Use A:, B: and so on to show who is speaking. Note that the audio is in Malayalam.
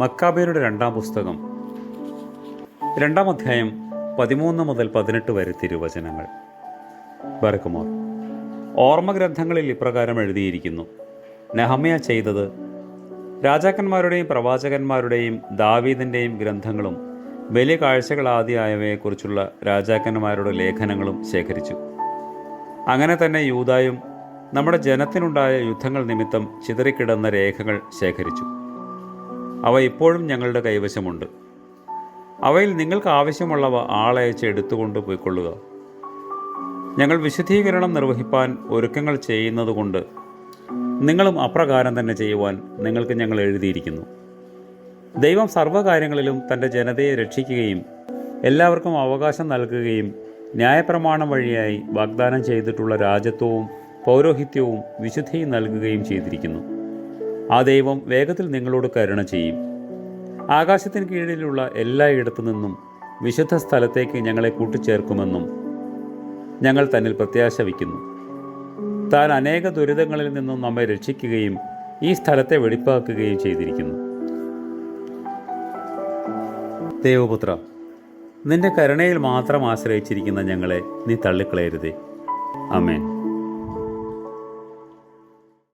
A: മക്കാബേരുടെ രണ്ടാം പുസ്തകം. രണ്ടാം അധ്യായം പതിമൂന്ന് മുതൽ പതിനെട്ട് വരെ തിരുവചനങ്ങൾ. ബറക്കുമോർ ഓർമ്മഗ്രന്ഥങ്ങളിൽ ഇപ്രകാരം എഴുതിയിരിക്കുന്നു. നെഹമ്മയ ചെയ്തത് രാജാക്കന്മാരുടെയും പ്രവാചകന്മാരുടെയും ദാവീദിന്റെയും ഗ്രന്ഥങ്ങളും വലിയ കാഴ്ചകളാദിയായവയെക്കുറിച്ചുള്ള രാജാക്കന്മാരുടെ ലേഖനങ്ങളും ശേഖരിച്ചു. അങ്ങനെ തന്നെ യൂതായും നമ്മുടെ ജനത്തിനുണ്ടായ യുദ്ധങ്ങൾ നിമിത്തം ചിതറിക്കിടന്ന രേഖകൾ ശേഖരിച്ചു. അവ ഇപ്പോഴും ഞങ്ങളുടെ കൈവശമുണ്ട്. അവയിൽ നിങ്ങൾക്ക് ആവശ്യമുള്ളവ ആളയച്ച് എടുത്തുകൊണ്ട് പോയിക്കൊള്ളുക. ഞങ്ങൾ വിശുദ്ധീകരണം നിർവഹിപ്പാൻ ഒരുക്കങ്ങൾ ചെയ്യുന്നതുകൊണ്ട് നിങ്ങളും അപ്രകാരം തന്നെ ചെയ്യുവാൻ നിങ്ങൾക്ക് ഞങ്ങൾ എഴുതിയിരിക്കുന്നു. ദൈവം സർവകാര്യങ്ങളിലും തന്റെ ജനതയെ രക്ഷിക്കുകയും എല്ലാവർക്കും അവകാശം നൽകുകയും ന്യായപ്രമാണം വഴിയായി വാഗ്ദാനം ചെയ്തിട്ടുള്ള രാജ്യത്വവും പൗരോഹിത്യവും വിശുദ്ധിയും നൽകുകയും ചെയ്തിരിക്കുന്നു. ആ ദൈവം വേഗത്തിൽ നിങ്ങളോട് കരുണ ചെയ്യും. ആകാശത്തിന് കീഴിലുള്ള എല്ലായിടത്തു നിന്നും വിശുദ്ധ സ്ഥലത്തേക്ക് ഞങ്ങളെ കൂട്ടിച്ചേർക്കുമെന്നും ഞങ്ങൾ തന്നിൽ പ്രത്യാശ വയ്ക്കുന്നു. താൻ അനേക ദുരിതങ്ങളിൽ നിന്നും നമ്മെ രക്ഷിക്കുകയും ഈ സ്ഥലത്തെ വെടിപ്പാക്കുകയും ചെയ്തിരിക്കുന്നു. ദേവപുത്ര നിന്റെ കരുണയിൽ മാത്രം ആശ്രയിച്ചിരിക്കുന്ന ഞങ്ങളെ നീ തള്ളിക്കളയരുതേ. അമേൻ